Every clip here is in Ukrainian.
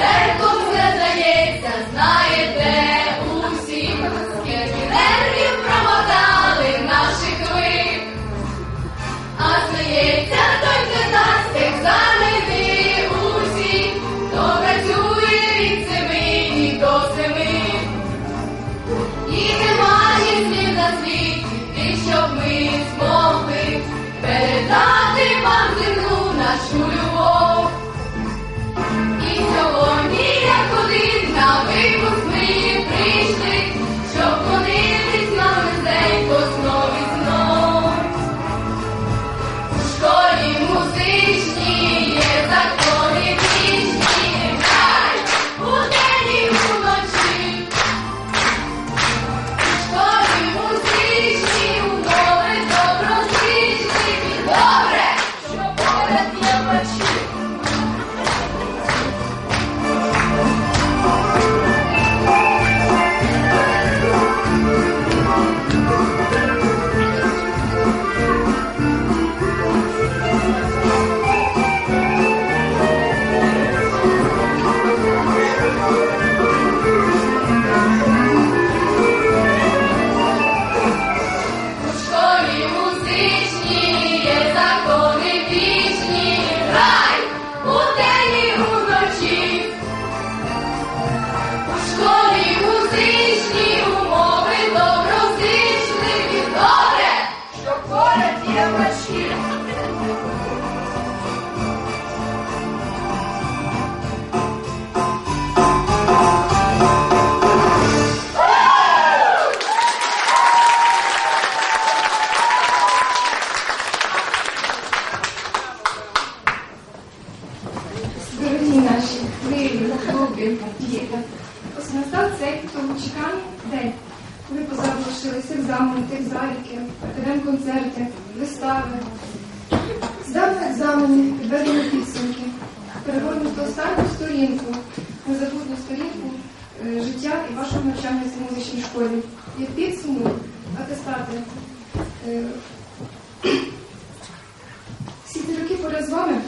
Легко все здається, знаєте настав цей довгочеканий день, коли позавершилися екзамени, техзаліки, академ-концерти, вистави. Здали екзамени, підведені підсумки, перегорнуто останню сторінку, незабутню сторінку е, життя і вашого навчання в музичній школі. Як підсумок, атестати. Е, всі ці роки поряд з вами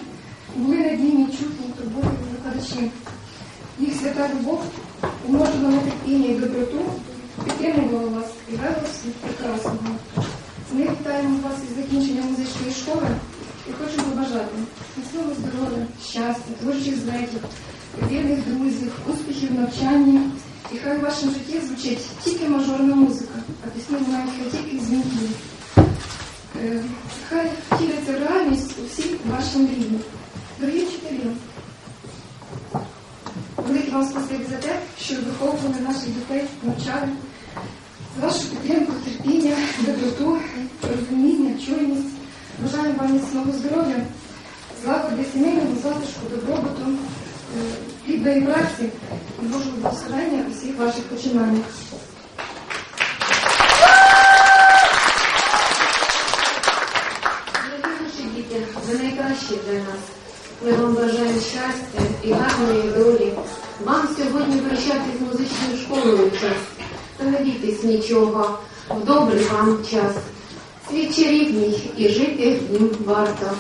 були надійні, чутні, турботи викладачі. Їх свята любов, умножена на терпіння і доброту, підтримувала вас і вела світ прекрасного. Ми вітаємо вас із закінченням музичної школи і хочемо побажати міцного здоров'я, щастя, творчих злетів, вірних друзів, успіхів в навчанні. І хай у вашому житті звучить тільки мажорна музика, а пісні мають хай тільки дзвінки. Е, Хай втіляться в реальність у всіх ваших мрії. Дорогі вчителі, спасибі за те, що виховували наших дітей, навчали, за вашу підтримку, терпіння, доброту, розуміння, чуйність. Бажаємо вам міцного здоров'я, злагоди сімейного затишку, добробуту, е, плідної праці і Божого благословення у всіх ваших починаннях. Ви найкращі для нас. Ми вам бажаємо щастя і гарної долі. Вам сьогодні прощатись з музичною школою час. Не бійтесь нічого, в добрий вам час. Світ чарівний і жити нім варто.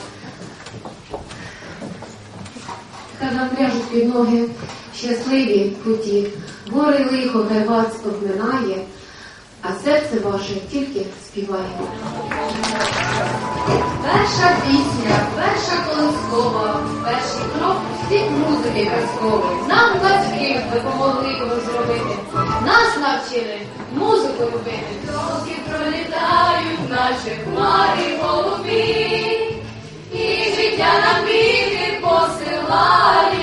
Хай ляжуть під ноги щасливі путі, гори лихо хай вас обминає, а серце ваше тільки співає. Перша пісня, перша колискова, перший крок світ музики казкової. Нам батьки допомогли його зробити. Нас навчили музику любити. Роки пролітають, наче хмари голубі, і життя нам квіти посилає.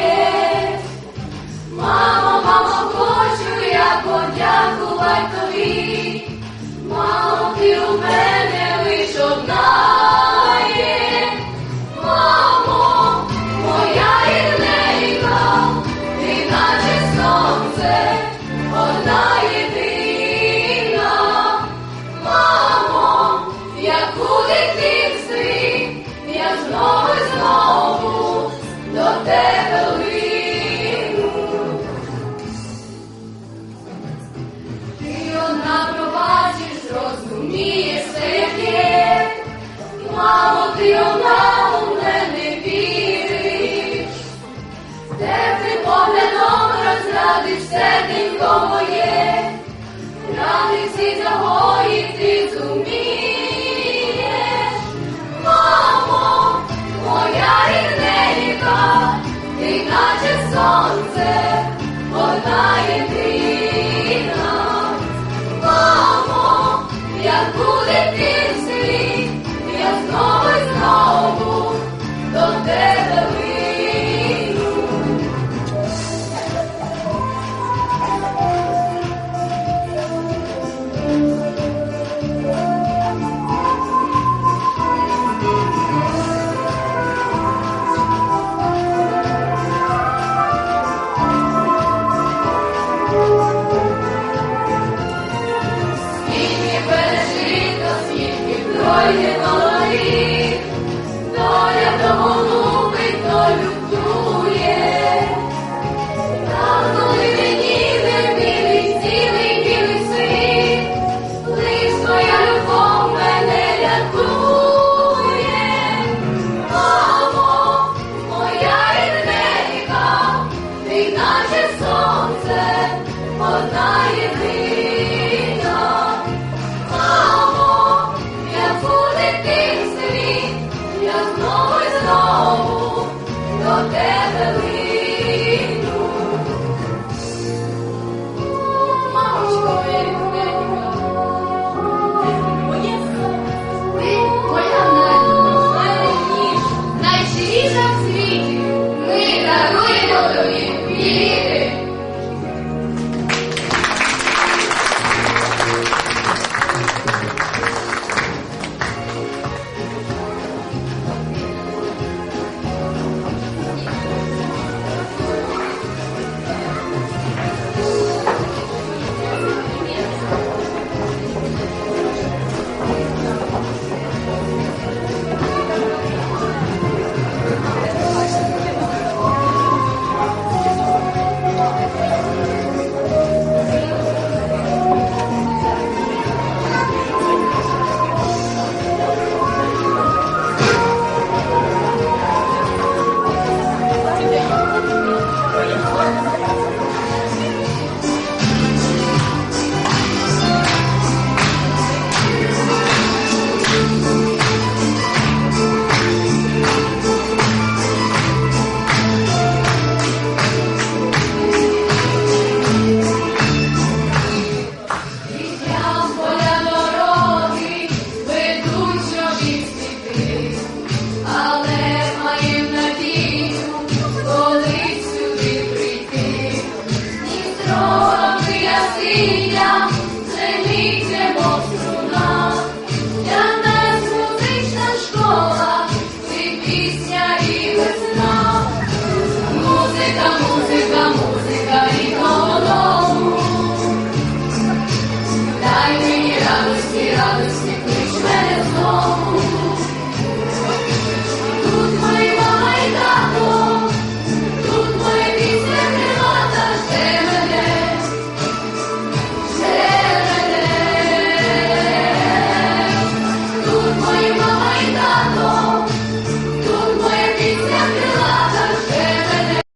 радиш серденько моє, радиш всі ти зумієш, мамо, моя рідненька, ти наче сон. Oye, знову й знову до тебе лину. Мамочко, моє ти моя найніж, найщиріша в світі, ми даруємо тобі білі.